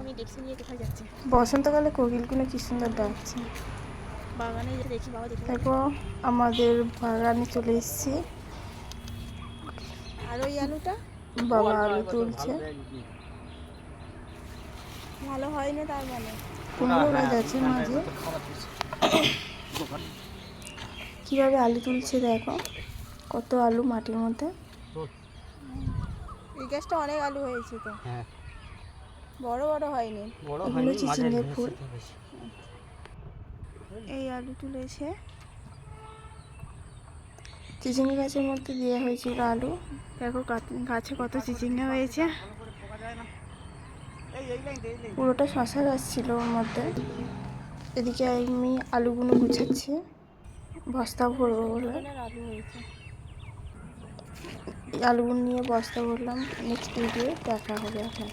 আমি ডেকসু নিয়ে কোথায় যাচ্ছি। বসন্তকালে কোকিলগুলো কি সুন্দর ডাকছে বাগানে দেখি বাবা দেখি দেখো আমাদের বাগানে চলে এসেছি। আর ওই আলুটা? বাবা আলু তুলছে। ভালো হয়নি তার মানে। কুমড়ো গাছ আছে মাঝে। কীভাবে আলু তুলছে দেখো। কত আলু মাটির মধ্যে। এই গাছটা অনেক আলু হয়েছে তো। হ্যাঁ। বড় বড় হয়নি। এগুলো হয়নি ফুল। এই আলু তুলেছে। চিচিঙ্গা গাছের মধ্যে দেওয়া হয়েছিল আলু। দেখো গাছ- কত চিচিঙ্গা হয়েছে। পুরোটা শশা গাছ ছিল ওর মধ্যে। এদিকে আমি আলুগুলো গুছাচ্ছি। বস্তা ভরবো বলে। আলুগুলো নিয়ে বস্তা ভরলাম। নেক্সট ভিডিও দেখা হবে। আপনার